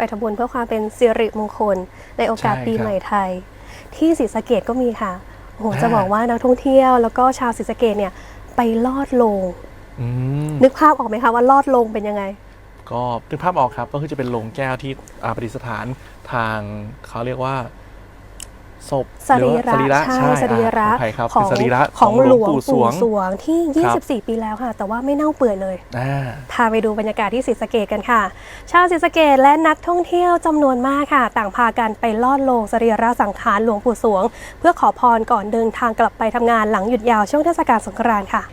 ไปทำบุญเพื่อความเป็นสิริมงคล ในโอกาสใช่ปีครับใหม่ไทย ที่ศรีสะเกดก็มีค่ะโอ้โหอ่าจะบอกว่านักท่องเที่ยวแล้วก็ชาวศรีสะเกดเนี่ยไปลอดโลง อืม นึกภาพออกไหมคะว่าลอดโลงเป็นยังไง ก็นึกภาพออกครับก็คือจะเป็นโลงแก้วที่อ่าประดิษฐานทางเขาเรียกว่า ศพสรีหอว่าระใช่ใช่สรีระอ่าขออภัยครับขอเป็นงสรีระของหลวงปู่ปู่สวงสวงที่ครับ24 ปีแล้วค่ะ แต่ว่าไม่เน่าเปื่อยเลยอ่าพาไปดูบรรยากาศที่ศรีสะเกดกันค่ะ ชาวศรีสะเกดและนักท่องเที่ยวจำนวนมากค่ะ ต่างพากันไปลอดโลงสรีระสังขารหลวงปู่สวง เพื่อขอพรก่อนเดินทางกลับไปทำงานหลังหยุดยาวช่วงเทศกาลสงกรานต์ค่ะ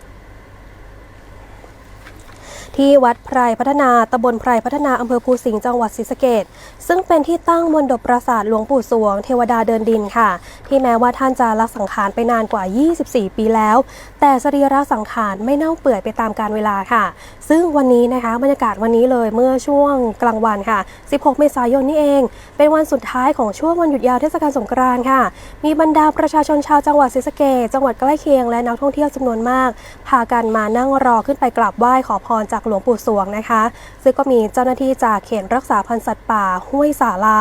ที่วัดไพรพัฒนาตำบลไพรพัฒนาอำเภอภูสิงห์จังหวัดศรีสะเกดซึ่งเป็นที่ตั้งมณฑปปราสาทหลวงปู่สวงเทวดาเดินดินค่ะ ที่แม้ว่าท่านจะละสังขารไปนานกว่า 24 ปีแล้ว แต่สรีระสังขารไม่เน่าเปื่อยไปตามกาลเวลาค่ะ ซึ่งวันนี้นะคะบรรยากาศวันนี้เลยเมื่อช่วงกลางวันค่ะ 16 เมษายนนี่เอง เป็นวันสุดท้ายของช่วงวันหยุดยาวเทศกาลสงกรานต์ค่ะ มีบรรดาประชาชนชาวจังหวัดศรีสะเกษจังหวัดใกล้เคียงและนักท่องเที่ยวจำนวนมาก พากันมานั่งรอขึ้นไปกราบไหว้ขอพรจากหลวงปู่สวงนะคะ ซึ่งก็มีเจ้าหน้าที่จากเขตรักษาพันธุ์สัตว์ป่าห้วยสาลา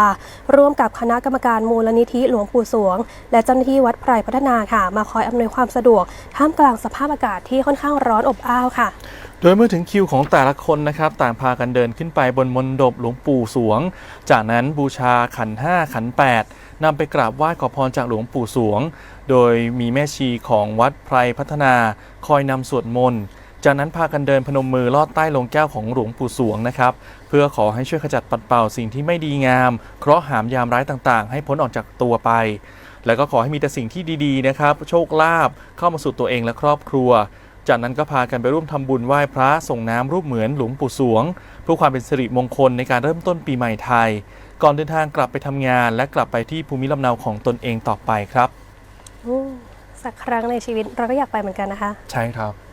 ร่วมกับคณะกรรมการมูลนิธิหลวงปู่สวง และเจ้าหน้าที่วัดไพรพัฒนาค่ะ มาคอยอำนวยความสะดวก ท่ามกลางสภาพอากาศที่ค่อนข้างร้อนอบอ้าวค่ะ โดยเมื่อถึงคิวของแต่ละคนนะครับ ต่างพากันเดินขึ้นไปบนมณฑปหลวงปู่สวง จากนั้นบูชาขันห้าขันแปดนำไปกราบไหว้ขอพรจากหลวงปู่สวง โดยมีแม่ชีของวัดไพรพัฒนาคอยนำสวดมนต์ จากนั้นพากันเดินพนมมือลอดใต้ลงแก้วของหลวงปู่สวงนะครับ เพื่อขอให้ช่วยขจัดปัดเป่าสิ่งที่ไม่ดีงาม เคราะห์หามยามร้ายต่างๆ ให้พ้นออกจากตัวไป แล้วก็ขอให้มีแต่สิ่งที่ดีๆนะครับ โชคลาภเข้ามาสู่ตัวเองและครอบครัว จากนั้นก็พากันไปร่วมทำบุญไหว้พระส่งน้ำรูปเหมือนหลวงปู่สวง เพื่อความเป็นสิริมงคลในการเริ่มต้นปีใหม่ไทย ก่อนเดินทางกลับไปทำงาน และกลับไปที่ภูมิลำเนาของตนเองต่อไปครับอืมสักครั้งในชีวิตเราก็อยากไปเหมือนกันนะคะ ใช่ครับ